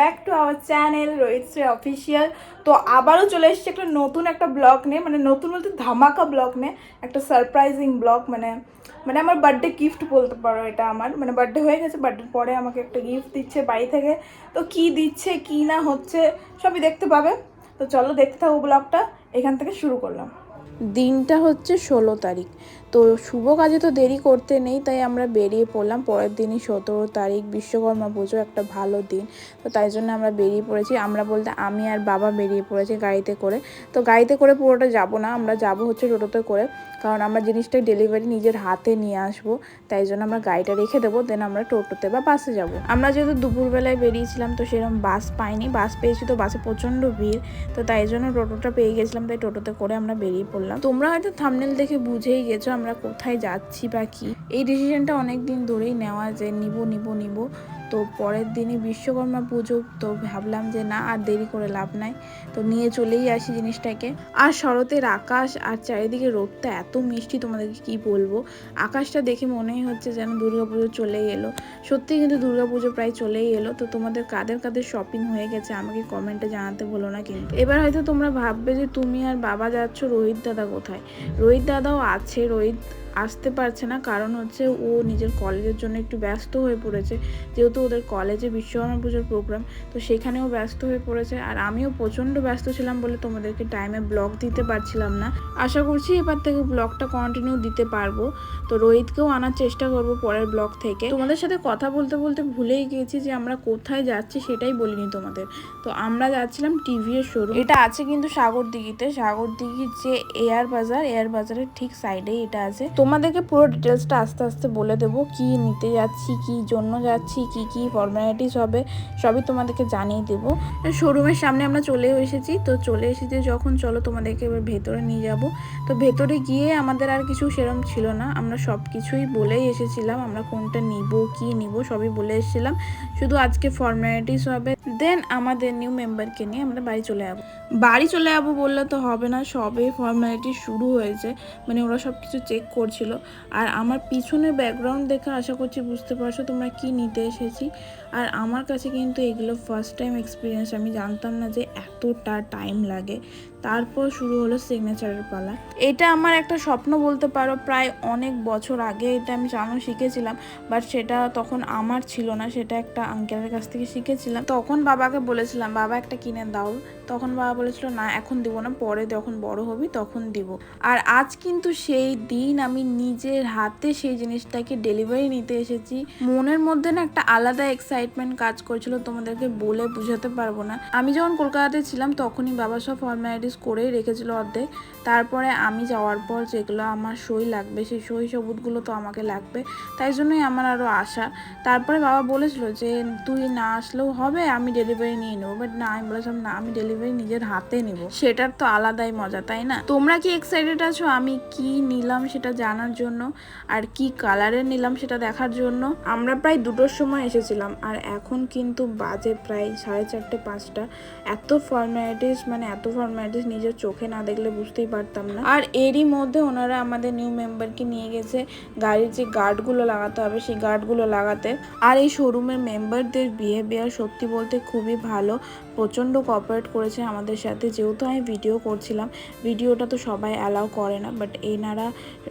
Back to our channel Shri official তো আবারও চলে এসেছি একটা নতুন একটা ব্লগ নিয়ে মানে নতুন বলতে ধামাকা ব্লগ নিয়ে, একটা সারপ্রাইজিং ব্লগ মানে মানে আমার বার্থডে গিফট বলতে পারো এটা আমার মানে বার্থডে হয়ে গেছে বার্থডের পরে আমাকে একটা গিফট দিচ্ছে বাড়ি থেকে। তো কি দিচ্ছে, কি না হচ্ছে, সবই দেখতে পাবে। তো চলো দেখতে থাকো ব্লগটা এখান থেকে শুরু করলাম। দিনটা হচ্ছে ষোলো তারিখ। তো শুভ কাজে তো দেরি করতে নেই, তাই আমরা বেরিয়ে পড়লাম। পরের দিনই সতেরো তারিখ, বিশ্বকর্মা পুজো, একটা ভালো দিন। তো তাই জন্য আমরা বেরিয়ে পড়েছি। আমরা বলতে আমি আর বাবা বেরিয়ে পড়েছি গাড়িতে করে। তো গাড়িতে করে পুরোটা যাব না, আমরা যাব হচ্ছে টোটোতে করে। কারণ আমরা জিনিসটা ডেলিভারি নিজের হাতে নিয়ে আসব, তাই জন্য আমরা গাড়িটা রেখে দেবো, দেন আমরা টোটোতে বা বাসে যাব। আমরা যেহেতু দুপুরবেলায় বেরিয়েছিলাম, তো সেরকম বাস পাইনি। বাস পেয়েছি তো বাসে প্রচণ্ড ভিড়, তো তাই জন্য টোটোটা পেয়ে গেছিলাম, তাই টোটোতে করে আমরা বেরিয়ে পড়লাম। তোমরা হয়তো থামনেল দেখে বুঝেই গেছো আমরা কোথায় যাচ্ছি বা কি, এই ডিসিশনটা অনেক দিন ধরেই নেওয়া যে নিব নিব নিব। তো পরের দিনই বিশ্বকর্মা পুজো, তো ভাবলাম যে না, আর দেরি করে লাভ নাই। তো নিয়ে চলেই আসি জিনিসটাকে। আর শরতের আকাশ আর চারিদিকে রোদটা এত মিষ্টি, তোমাদেরকে কি বলব? আকাশটা দেখে মনেই হচ্ছে যেন দুর্গাপুজো চলেই এলো। সত্যি কিন্তু দুর্গাপুজো প্রায় চলেই এলো। তো তোমাদের কাদের কাদের শপিং হয়ে গেছে, আমাকে কমেন্টে জানাতে বলো না কিন্তু। এবার হয়তো তোমরা ভাববে যে তুমি আর বাবা যাচ্ছ রোহিত দাদা কোথায়? রোহিত দাদাও আছে, রোহিত আসতে পারছে না। কারণ হচ্ছে ও নিজের কলেজের জন্য একটু ব্যস্ত হয়ে পড়েছে। যেহেতু ওদের কলেজে বিশ্বকর্মা পুজোর প্রোগ্রাম তো সেখানেও ব্যস্ত হয়ে পড়েছে। আর আমিও প্রচণ্ড ব্যস্ত ছিলাম বলে তোমাদেরকে টাইমে ব্লগ দিতে পারছিলাম না। আশা করছি এবার থেকে ব্লগটা কন্টিনিউ দিতে পারব। তো রোহিতকেও আনার চেষ্টা করব পরের ব্লগ থেকে। তোমাদের সাথে কথা বলতে বলতে ভুলেই গিয়েছি যে আমরা কোথায় যাচ্ছি সেটাই বলিনি তোমাদের। তো আমরা যাচ্ছিলাম টিভিএর শোরুম এটা আছে কিন্তু সাগর দিঘিতে সাগর দিঘির যে এয়ার বাজার এয়ার বাজারের ঠিক সাইডেই এটা আছে। তোমাদেরকে পুরো ডিটেলসটা আস্তে আস্তে বলে দেবো। কি নিতে যাচ্ছি, কি জন্য যাচ্ছি, কি কি ফর্মালিটিস হবে, সবই তোমাদেরকে জানিয়ে দেবো। শোরুমের সামনে আমরা চলেও এসেছি। তো চলে এসেছি যখন চলো তোমাদেরকে এবার ভেতরে নিয়ে যাব। তো ভেতরে গিয়ে আমাদের আর কিছু সেরম ছিল না। আমরা সব কিছুই বলেই এসেছিলাম। আমরা কোনটা নিব, কি নিব, সবই বলে এসেছিলাম। শুধু আজকে ফর্মালিটিস হবে। দেন আমাদের নিউ মেম্বারকে নিয়ে আমরা বাড়ি চলে যাব। বাড়ি চলে যাব বললে তো হবে না। সবে ফর্মালিটি শুরু হয়েছে। মানে ওরা সব কিছু চেক করছিল আর আমার পিছনে ব্যাকগ্রাউন্ড দেখে আশা করছি বুঝতে পারছ তোমরা কি নিতে এসেছি। আর আমার কাছে কিন্তু এগুলো ফার্স্ট টাইম এক্সপিরিয়েন্স আমি জানতাম না যে এতটা টাইম লাগে। তারপর শুরু হলো সিগনেচারের পালা। এটা আমার একটা স্বপ্ন বলতে পারো, প্রায় অনেক বছর আগে এটা আমি জানো শিখেছিলাম বাট সেটা তখন আমার ছিল না, সেটা একটা আঙ্কেলের কাছ থেকে শিখেছিলাম। তখন বাবাকে বলেছিলাম, বাবা, একটা কিনে দাও। তখন বাবা বলেছিল, না, এখন দিব না, পরে যখন বড় হবি তখন দিব। আর আজ কিন্তু সেই দিন আমি নিজের হাতে সেই জিনিসটাকে ডেলিভারি নিতে এসেছি। মনের মধ্যে না একটা আলাদা এক্সাইটমেন্ট কাজ করছিল, তোমাদেরকে বলে বুঝাতে পারব না। আমি যখন কলকাতাতে ছিলাম, তখনই বাবা সব ফর্মালিটিস করেই রেখেছিল অর্ধেক। তারপরে আমি যাওয়ার পর যেগুলো আমার সই লাগবে, সেই সই সবুতগুলো তো আমাকে লাগবে। তাই জন্যই আমার আরও আশা। তারপরে বাবা বলেছিল যে, তুই না আসলেও হবে, আমি ডেলিভারি নিয়ে নেব। বাট না, আমি বলেছিলাম, না, আমি ডেলিভারি নিজের হাতে নেব। সেটার তো আলাদাই মজা, তাই না? তোমরা কি এক্সাইটেড আছো? আমি কি নিলাম সেটা জানার জন্য, আর কি কালারের নিলাম সেটা দেখার জন্য? আমরা প্রায় দুটোর সময় এসেছিলাম, আর এখন কিন্তু বাজে প্রায় সাড়ে চারটে পাঁচটা। এত ফর্মালিটিস মানে এত ফর্মালিটিস নিজের চোখে না দেখলে বুঝতেই পারতাম না। আর এরই মধ্যে ওনারা আমাদের নিউ মেম্বারকে নিয়ে গেছে। গাড়ির যে গার্ডগুলো লাগাতে হবে, সেই গার্ডগুলো লাগাতে। আর এই শোরুমের মেম্বারদের বিহেভিয়ার সত্যি বলতে খুবই ভালো। প্রচণ্ড কপারেট করেছে আমাদের সাথে। যেহেতু আমি ভিডিও করছিলাম ভিডিওটা তো সবাই অ্যালাউ করে না বাট এনারা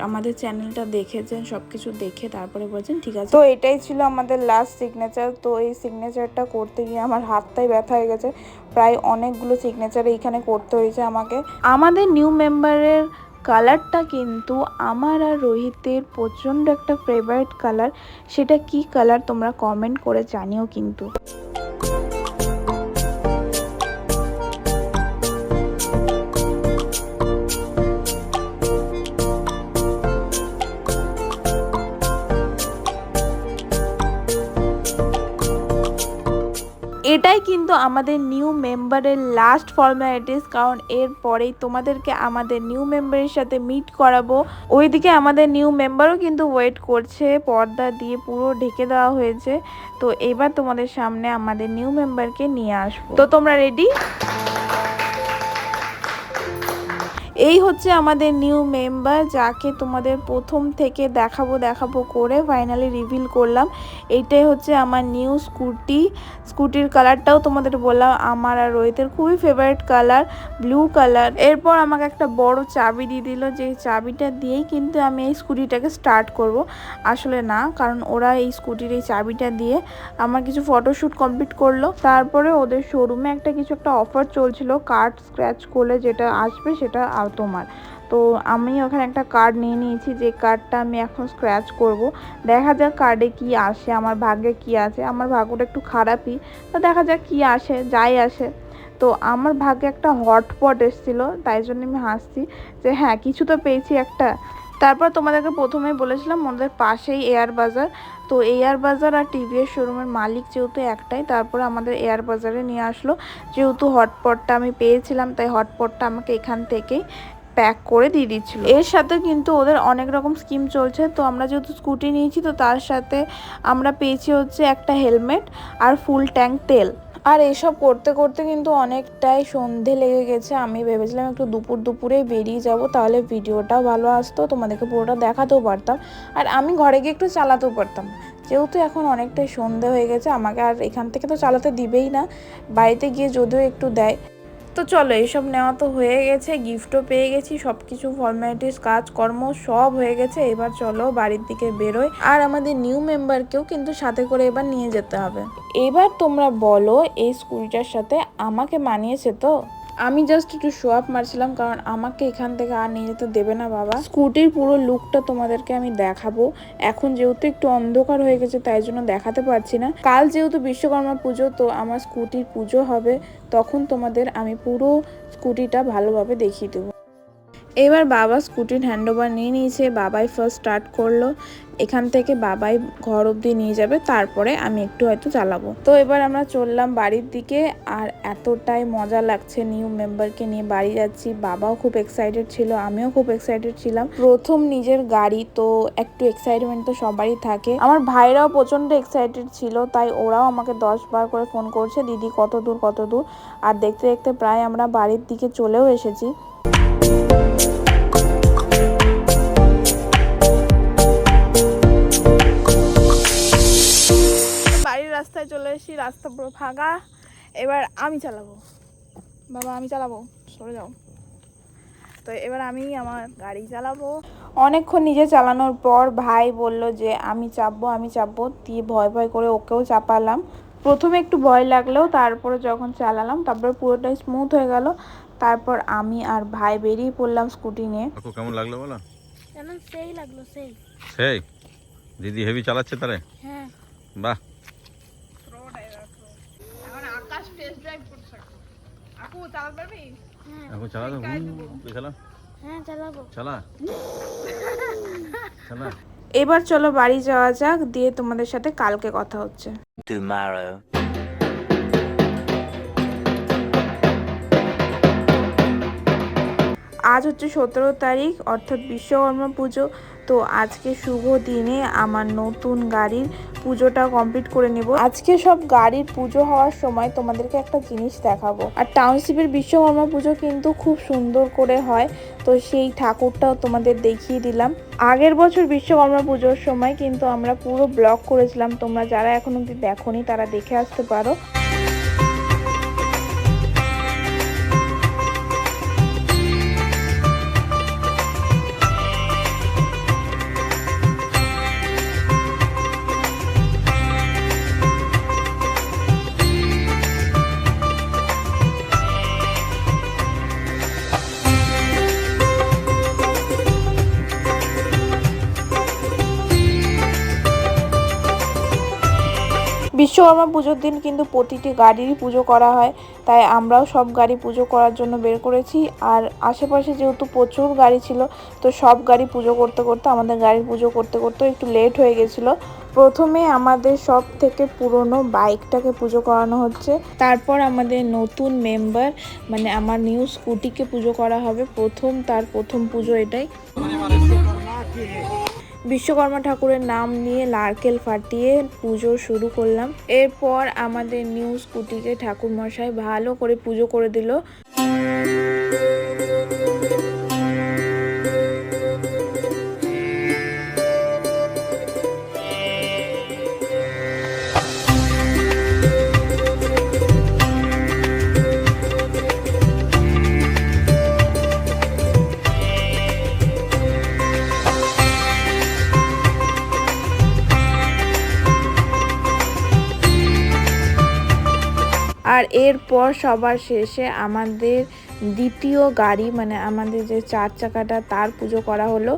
আমাদের চ্যানেলটা দেখেছেন সব কিছু দেখে তারপরে বলছেন ঠিক আছে। তো এটাই ছিল আমাদের লাস্ট সিগনেচার তো এই সিগনেচারটা করতে গিয়ে আমার হাতটাই ব্যথা হয়ে গেছে। প্রায় অনেকগুলো সিগনেচার এইখানে করতে হয়েছে আমাকে। আমাদের নিউ মেম্বারের কালারটা কিন্তু আমার আর রোহিতের প্রচণ্ড একটা ফেভারিট কালার সেটা কি কালার তোমরা কমেন্ট করে জানিও কিন্তু। এটাই কিন্তু আমাদের নিউ মেম্বারের লাস্ট ফর্ম্যালিটিস কারণ এরপরেই তোমাদেরকে আমাদের নিউ মেম্বারের সাথে মিট করাবো। ওইদিকে আমাদের নিউ মেম্বারও কিন্তু ওয়েট করছে, পর্দা দিয়ে পুরো ঢেকে দেওয়া হয়েছে। তো এবার তোমাদের সামনে আমাদের নিউ মেম্বারকে নিয়ে আসব। তো তোমরা রেডি এই হচ্ছে আমাদের নিউ মেম্বার যাকে তোমাদের প্রথম থেকে দেখাবো দেখাবো করে ফাইনালি রিভিল করলাম। এইটাই হচ্ছে আমার নিউ স্কুটি স্কুটির কালারটাও তোমাদের বললাম, আমার আর রোহিতের খুবই ফেভারিট কালার ব্লু কালার এরপর আমাকে একটা বড় চাবি দিয়ে দিল, যে চাবিটা দিয়েই কিন্তু আমি এই স্কুটিটাকে স্টার্ট করব। আসলে না, কারণ ওরা এই স্কুটির এই চাবিটা দিয়ে আমার কিছু ফটোশ্যুট কমপ্লিট করল। তারপরে ওদের শোরুমে একটা কিছু একটা অফার চলছিল কার্ড স্ক্র্যাচ করলে যেটা আসবে সেটা আর তোমার। তো আমি ওখানে একটা কার্ড নিয়ে নিয়েছি, যে কার্ডটা আমি এখন স্ক্র্যাচ করব। দেখা যাক কার্ডে কি আসে, আমার ভাগ্যে কি আছে। আমার ভাগ্যটা একটু খারাপই, তো দেখা যাক কি আসে, যাই আসে। তো আমার ভাগ্যে একটা হটপট এসেছিল, তাই জন্য আমি হাসছি, যে হ্যাঁ কিছু তো পেয়েছি একটা। তারপর তোমাদেরকে প্রথমেই বলেছিলাম ওদের পাশেই এয়ার বাজার। তো এয়ার বাজার আর টিভিএস শোরুমের মালিক যেহেতু একটাই, তারপরে আমাদের এয়ার বাজারে নিয়ে আসলো। যেহেতু হটপটটা আমি পেয়েছিলাম, তাই হটপটটা আমাকে এখান থেকেই প্যাক করে দিয়ে দিচ্ছিল। এর সাথে কিন্তু ওদের অনেক রকম স্কিম চলছে। তো আমরা যেহেতু স্কুটি নিয়েছি, তো তার সাথে আমরা পেয়েছি হচ্ছে একটা হেলমেট আর ফুল ট্যাঙ্ক তেল। আর এইসব করতে করতে কিন্তু অনেকটাই সন্ধে লেগে গেছে। আমি ভেবেছিলাম একটু দুপুর দুপুরেই বেরিয়ে যাব, তাহলে ভিডিওটাও ভালো আসতো, তোমাদেরকে পুরোটা দেখাতেও পারতাম। আর আমি ঘরে গিয়ে একটু চালাতেও পারতাম। যেহেতু এখন অনেকটাই সন্ধে হয়ে গেছে, আমাকে আর এখান থেকে তো চালাতে দিবেই না। বাড়িতে গিয়ে যদিও একটু দেয়। তো চলো এইসব নেওয়া তো হয়ে গেছে গিফটও পেয়ে গেছি সব কিছু ফর্মালিটিস কাজকর্ম সব হয়ে গেছে, এবার চলো বাড়ির দিকে বেরোয় আর আমাদের নিউ মেম্বারকেও কিন্তু সাথে করে এবার নিয়ে যেতে হবে। এবার তোমরা বলো, এই স্কুলটার সাথে আমাকে মানিয়েছে তো? আমি জাস্ট একটু শো আপ মারছিলাম, কারণ আমাকে এখান থেকে আর নিয়ে যেতে দেবে না বাবা। স্কুটির পুরো লুকটা তোমাদেরকে আমি দেখাবো। এখন যেহেতু একটু অন্ধকার হয়ে গেছে, তাই জন্য দেখাতে পারছি না। কাল যেহেতু বিশ্বকর্মা পুজো, তো আমার স্কুটির পুজো হবে, তখন তোমাদের আমি পুরো স্কুটিটা ভালোভাবে দেখিয়ে দেবো। এবার বাবা স্কুটির হ্যান্ডওভার নিয়ে নিয়েছে, বাবাই ফার্স্ট স্টার্ট করল। এখান থেকে বাবাই ঘর অবধি নিয়ে যাবে, তারপরে আমি একটু হয়তো চালাবো। তো এবার আমরা চললাম বাড়ির দিকে, আর এতটাই মজা লাগছে নিউ মেম্বারকে নিয়ে বাড়ি যাচ্ছি। বাবাও খুব এক্সাইটেড ছিল, আমিও খুব এক্সাইটেড ছিলাম। প্রথম নিজের গাড়ি, তো একটু এক্সাইটমেন্ট তো সবারই থাকে। আমার ভাইরাও প্রচণ্ড এক্সাইটেড ছিল, তাই ওরাও আমাকে দশ বার করে ফোন করছে, দিদি কত দূর কত দূর? আর দেখতে দেখতে প্রায় আমরা বাড়ির দিকে চলেও এসেছি। রাস্তায় চলে এসেছি রাস্তা পুরো ফাঁকা। এবার আমি চালাবো। বাবা আমি চালাবো। সরে যাও। তো এবার আমি আমার গাড়ি চালাবো। অনেকক্ষণ নিজে চালানোর পর ভাই বলল যে আমি চাপবো আমি চাপবো। দিয়ে ভয় ভয় করে ওকেও চাপালাম। প্রথমে একটু ভয় লাগলেও তারপরে যখন চালালাম তারপরে পুরোটাই স্মুথ হয়ে গেল। তারপর আমি আর ভাই বেরিয়ে পড়লাম স্কুটি নিয়ে। কেমন লাগল বলো? সেই লাগল সেই। সেই? দিদি হেভি চালাচ্ছে তারে? হ্যাঁ। বাহ! টেস্ট ড্রাইভ চালাতে পারবি? হ্যাঁ। চালা হ্যাঁ চালাবো। চালা। চালা। এবার চলো বাড়ি যাওয়া যাক দিয়ে তোমাদের সাথে কালকে কথা হচ্ছে। আজ হচ্ছে সতেরো তারিখ, অর্থাৎ বিশ্বকর্মা পুজো। তো আজকে শুভ দিনে আমার নতুন গাড়ির পুজোটা কমপ্লিট করে নেব। আজকে সব গাড়ির পুজো হওয়ার সময় তোমাদেরকে একটা জিনিস দেখাবো। আর টাউনশিপের বিশ্বকর্মা পুজো কিন্তু খুব সুন্দর করে হয়, তো সেই ঠাকুরটাও তোমাদের দেখিয়ে দিলাম। আগের বছর বিশ্বকর্মা পুজোর সময় কিন্তু আমরা পুরো ব্লগ করেছিলাম, তোমরা যারা এখন অব্দি দেখোনি তারা দেখে আসতে পারো। বিশ্বকর্মা পুজোর দিন কিন্তু প্রতিটি গাড়িরই পুজো করা হয়, তাই আমরাও সব গাড়ি পুজো করার জন্য বের করেছি। আর আশেপাশে যেহেতু প্রচুর গাড়ি ছিল, তো সব গাড়ি পুজো করতে করতে, আমাদের গাড়ির পুজো করতে করতে একটু লেট হয়ে গেছিল। প্রথমে আমাদের সব থেকে পুরনো বাইকটাকে পুজো করানো হচ্ছে। তারপর আমাদের নতুন মেম্বার মানে আমার নিউ স্কুটিকে পুজো করা হবে। প্রথম, তার প্রথম পুজো এটাই। বিশ্বকর্মা ঠাকুরের নাম নিয়ে নারকেল ফাটিয়ে পুজো শুরু করলাম। এরপর আমাদের নিউ ঠাকুর মশাই ভালো করে পুজো করে দিল। আর এরপর সবার শেষে আমাদের দ্বিতীয় গাড়ি মানে আমাদের যে চার চাকাটা, তার পুজো করা হলো।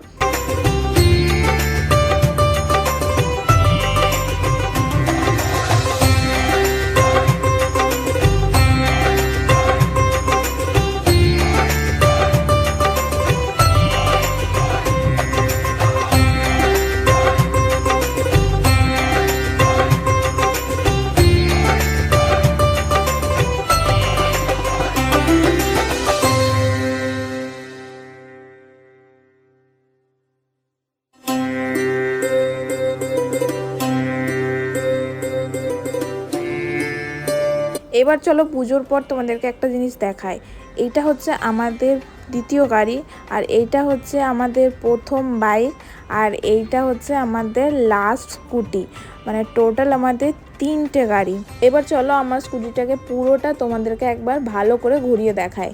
এবার চলো পুজোর পর তোমাদেরকে একটা জিনিস দেখায় এইটা হচ্ছে আমাদের দ্বিতীয় গাড়ি আর এইটা হচ্ছে আমাদের প্রথম বাইক আর এইটা হচ্ছে আমাদের লাস্ট স্কুটি। মানে টোটাল আমাদের তিনটে গাড়ি। এবার চলো আমার স্কুটিটাকে পুরোটা তোমাদেরকে একবার ভালো করে ঘুরিয়ে দেখায়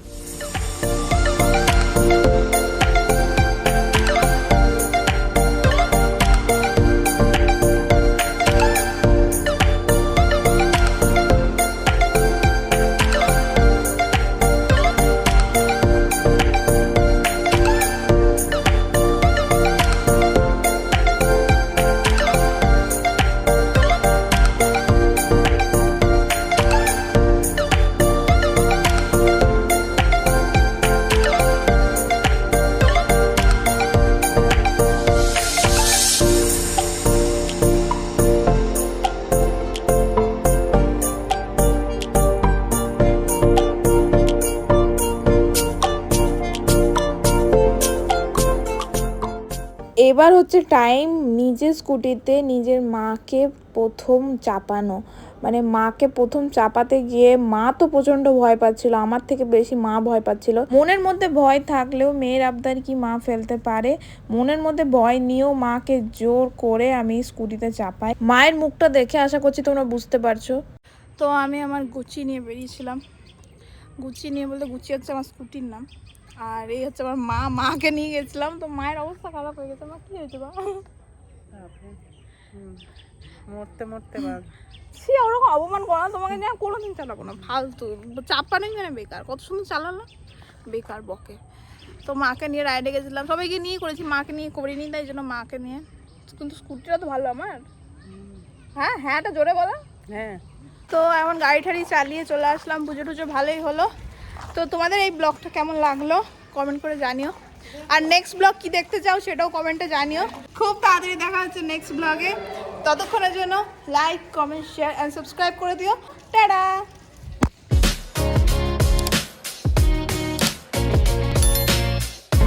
এবার হচ্ছে টাইম নিজের স্কুটিতে নিজের মাকে প্রথম চাপানো। মানে মাকে প্রথম চাপাতে গিয়ে মা তো প্রচণ্ড ভয় পাচ্ছিল, আমার থেকে বেশি মা ভয় পাচ্ছিল। মনের মধ্যে ভয় থাকলেও মেয়ের আবদার কি মা ফেলতে পারে? মনের মধ্যে ভয় নিয়েও মাকে জোর করে আমি স্কুটিতে চাপাই। মায়ের মুখটা দেখে আশা করছি তোমরা বুঝতে পারছ। তো আমি আমার গুচি নিয়ে বেরিয়েছিলাম। গুচি নিয়ে বলতে গুচি হচ্ছে আমার স্কুটির নাম। আর এই হচ্ছে আমার মা মাকে নিয়ে গেছিলাম। তো মায়ের অবস্থা খারাপ হয়ে গেছে। মা কী হয়েছে বা মরতে মরতে বাদ। সে ওরকম অপমান করা তোমাকে নিয়ে কোনো দিন চালাবো না। ফালতু। চাপানোই মানে বেকার কত সুন্দর চালালো। বেকার বকে। তো মাকে নিয়ে রাইডে গেছিলাম। সবাইকে নিয়ে করেছি মাকে নিয়ে করিনি তাই জন্য মাকে নিয়ে। কিন্তু স্কুটিটা তো ভালো আমার। হ্যাঁ হ্যাঁটা জোরে বলো। হ্যাঁ। তো এখন গাড়ি ঠাড়ি চালিয়ে চলে আসলাম। পুজো টুজো ভালোই হলো। তো তোমাদের এই ব্লগটা কেমন লাগল? কমেন্ট করে জানিও। আর নেক্সট ব্লগ কি দেখতে চাও সেটাও কমেন্টে জানিও। খুব তাড়াতাড়ি দেখা হচ্ছে নেক্সট ব্লগে ততক্ষণের জন্য like comment share and subscribe করে দিও। টাটা!